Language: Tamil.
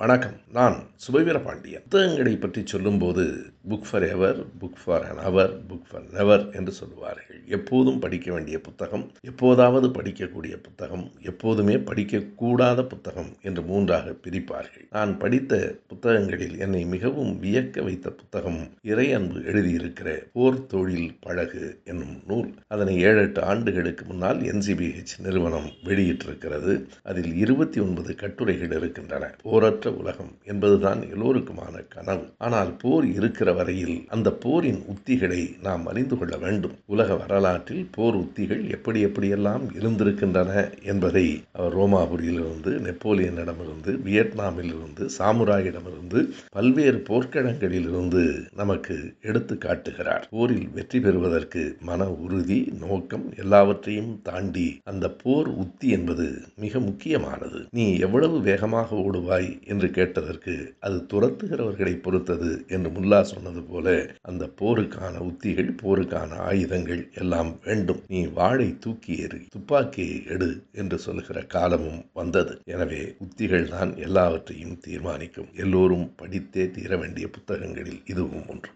வணக்கம். நான் சுபவீர பாண்டியன். புத்தகங்களை பற்றி சொல்லும்போது book for ever book for an hour book for never என்று சொல்லுவார்கள். எப்போதும் படிக்க வேண்டிய புத்தகம் எப்போதாவது படிக்கக்கூடிய புத்தகம் எப்போதுமே படிக்கக்கூடாத புத்தகம் என்று மூன்றாக பிரிப்பார்கள். நான் படித்த புத்தகங்களில் என்னை மிகவும் வியக்க வைத்த புத்தகம் இறை அன்பு எழுதியிருக்கிற போர் தொழில் பழகு என்னும் நூல். அதனை ஏழு எட்டு ஆண்டுகளுக்கு முன்னால் என்சிபிஹெச் நிறுவனம் வெளியிட்டிருக்கிறது. அதில் இருபத்தி ஒன்பது கட்டுரைகள் இருக்கின்றன. போரற்ற உலகம் என்பதுதான் எல்லோருக்குமான கனவு. ஆனால் போர் இருக்கிற வரையில் அந்த போரின் உத்திகளை நாம் அறிந்து கொள்ள வேண்டும். உலக வரலாற்றில் போர் உத்திகள் எப்படி எப்படியெல்லாம் இருந்திருக்கின்றன என்பதை அவர் ரோமாபுரியிலிருந்து நெப்போலியனிடமிருந்து வியட்நாமிலிருந்து சாமுராயிடமிருந்து பல்வேறு போர்க்களங்களிலிருந்து நமக்கு எடுத்து காட்டுகிறார். போரில் வெற்றி பெறுவதற்கு மன உறுதி நோக்கம் எல்லாவற்றையும் தாண்டி அந்த போர் உத்தி என்பது மிக முக்கியமானது. நீ எவ்வளவு வேகமாக ஓடுவாய் என்று கேட்டதற்கு அது துரத்துகிறவர்களை பொறுத்தது என்று முல்லா சொன்னது போல அந்த போருக்கான உத்திகள் போருக்கான ஆயுதங்கள் எல்லாம் வேண்டும். நீ வாழை தூக்கி எறி துப்பாக்கியை எடு என்று சொல்லுகிற காலமும் வந்தது. எனவே உத்திகள் தான் எல்லாவற்றையும் தீர்மானிக்கும். எல்லோரும் படித்தே தீர வேண்டிய புத்தகங்களில் இதுவும் ஒன்று.